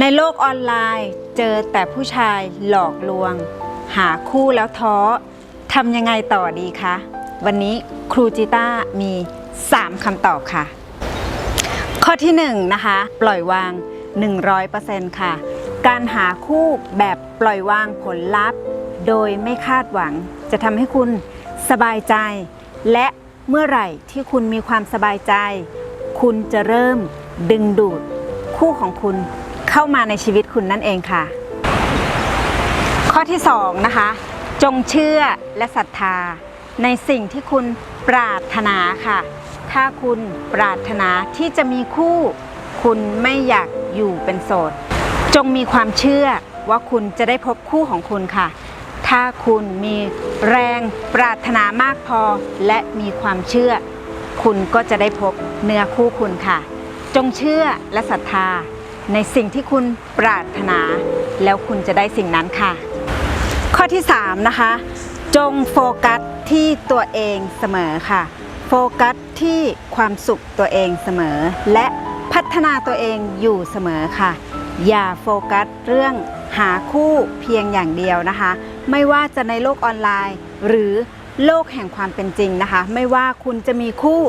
ในโลกออนไลน์เจอแต่ผู้ชายหลอกลวง หาคู่แล้วท้อทำยังไงต่อดีคะ วันนี้ครูจิต้ามี 3คำตอบค่ะ ข้อที่1นะคะ ปล่อยวาง 100%ค่ะ การหาคู่แบบปล่อยวางผลลัพธ์ โดยไม่คาดหวัง จะทำให้คุณสบายใจ และเมื่อไหร่ที่คุณมีความสบายใจ คุณจะเริ่มดึงดูดคู่ของคุณ เข้ามาในชีวิตคุณนั่นเองค่ะ ข้อที่2นะคะ จงเชื่อและศรัทธา ในสิ่งที่คุณปรารถนาค่ะ ถ้าคุณปรารถนาที่จะมีคู่ คุณไม่อยากอยู่เป็นโสด จงมีความเชื่อว่าคุณจะได้พบคู่ของคุณค่ะ ถ้าคุณมีแรงปรารถนามากพอและมีความเชื่อ คุณก็จะได้พบเนื้อคู่คุณค่ะ จงเชื่อและศรัทธา ในสิ่งที่คุณปรารถนา แล้วคุณจะได้สิ่งนั้นค่ะ ข้อที่ 3 นะคะ จงโฟกัสที่ตัวเองเสมอค่ะ โฟกัสที่ความสุขตัวเองเสมอ และพัฒนาตัวเองอยู่เสมอค่ะ อย่าโฟกัสเรื่องหาคู่เพียงอย่างเดียวนะคะ ไม่ว่าจะในโลกออนไลน์ หรือโลกแห่งความเป็นจริงนะคะ ไม่ว่าคุณจะมีคู่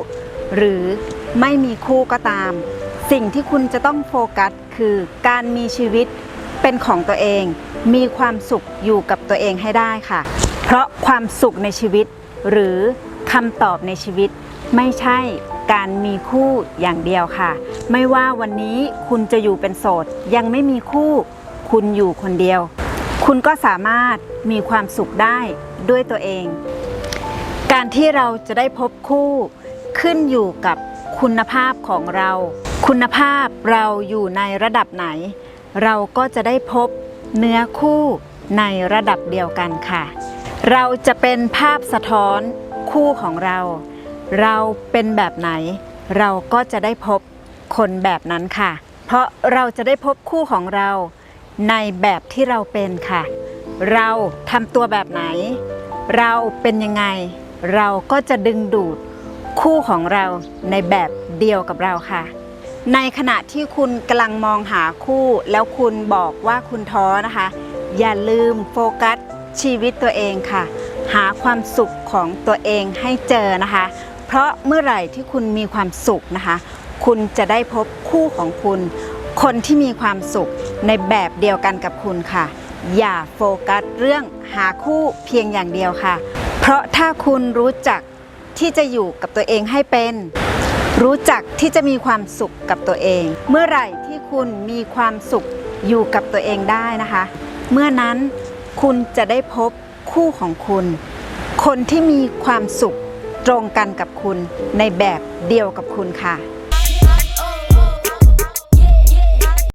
หรือไม่มีคู่ก็ตาม สิ่งที่คุณจะต้องโฟกัส คือการมีชีวิตเป็นของตัวเอง มีความสุขอยู่กับตัวเองให้ได้ค่ะ เพราะความสุขในชีวิต หรือคำตอบในชีวิต ไม่ใช่การมีคู่อย่างเดียวค่ะ ไม่ว่าวันนี้คุณจะอยู่เป็นโสด ยังไม่มีคู่ คุณอยู่คนเดียว คุณก็สามารถมีความสุขได้ด้วยตัวเอง การที่เราจะได้พบคู่ขึ้นอยู่กับคุณภาพของเรา คุณภาพเราอยู่ในระดับไหน เราก็จะได้พบเนื้อคู่ในระดับเดียวกันค่ะ เราจะเป็นภาพสะท้อนคู่ของเรา เราเป็นแบบไหน เราก็จะได้พบคนแบบนั้นค่ะ เพราะเราจะได้พบคู่ของเราในแบบที่เราเป็นค่ะ เราทำตัวแบบไหน เราเป็นยังไง เราก็จะดึงดูดคู่ของเราในแบบเดียวกับเราค่ะ ในขณะที่คุณกำลังมองหาคู่ แล้วคุณบอกว่าคุณท้อนะคะ อย่าลืมโฟกัสชีวิตตัวเองค่ะ หาความสุขของตัวเองให้เจอนะคะ เพราะเมื่อไหร่ที่คุณมีความสุขนะคะ คุณจะได้พบคู่ของคุณ คนที่มีความสุขในแบบเดียวกันกับคุณค่ะ อย่าโฟกัสเรื่องหาคู่เพียงอย่างเดียวค่ะ เพราะถ้าคุณรู้จักที่จะอยู่กับตัวเองให้เป็น รู้จักที่จะมีความสุขกับตัวเอง เมื่อไหร่ที่คุณมีความสุขอยู่กับตัวเองได้นะคะ เมื่อนั้นคุณจะได้พบคู่ของคุณ คนที่มีความสุขตรงกันกับคุณในแบบเดียวกับคุณค่ะ